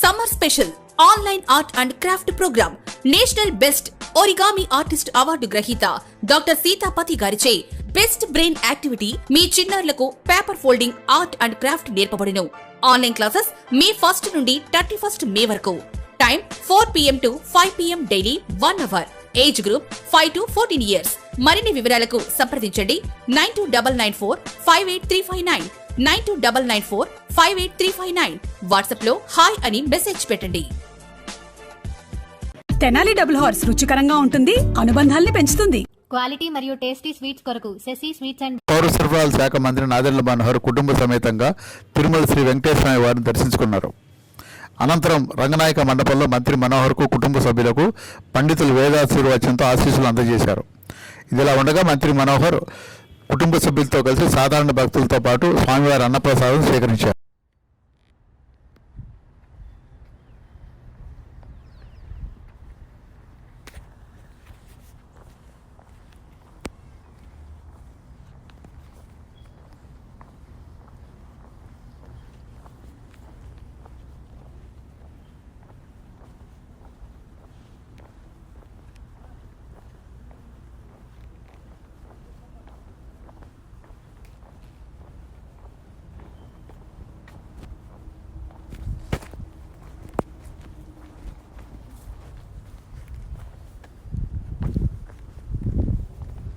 Summer special online art and craft programme national best origami artist award గ్రహీత doctor Sitapathi గారిచే best brain activity మీ చిన్నారులకు paper folding art and craft నేర్పబడును. Online classes May first నుండి thirty first May వరకు time four PM to five PM daily one hour age group five to fourteen years మరిన్ని వివరాలకు సంప్రదించండి. Nine two double nine four five eight three five nine nine two double nine four five eight three five nine. వాట్సాప్లో hi అని message పెట్టండి. Tenali double horse రుచికరంగా ఉంటుంది అనుబంధాల్ని పెంచుతుంది. Quality మరియు టేస్టీ స్వీట్స్ కొరకు శశి స్వీట్స్ అండ్ పౌర సరఫరాల శాఖ మంత్రి నాదెండ్ల మనోహర్ కుటుంబ సమేతంగా తిరుమల శ్రీ వెంకటేశ్వర స్వామి వారిని దర్శించుకున్నారు. అనంతరం రంగనాయక మండపంలో మంత్రి మనోహర్కు కుటుంబ సభ్యులకు పండితులు వేదాశీర్వచనంతో ఆశీస్సులు అందజేశారు. ఇదిలా ఉండగా మంత్రి మనోహర్ కుటుంబ సభ్యులతో కలిసి సాధారణ భక్తులతో పాటు స్వామివారి అన్నప్రసాదం స్వీకరించారు.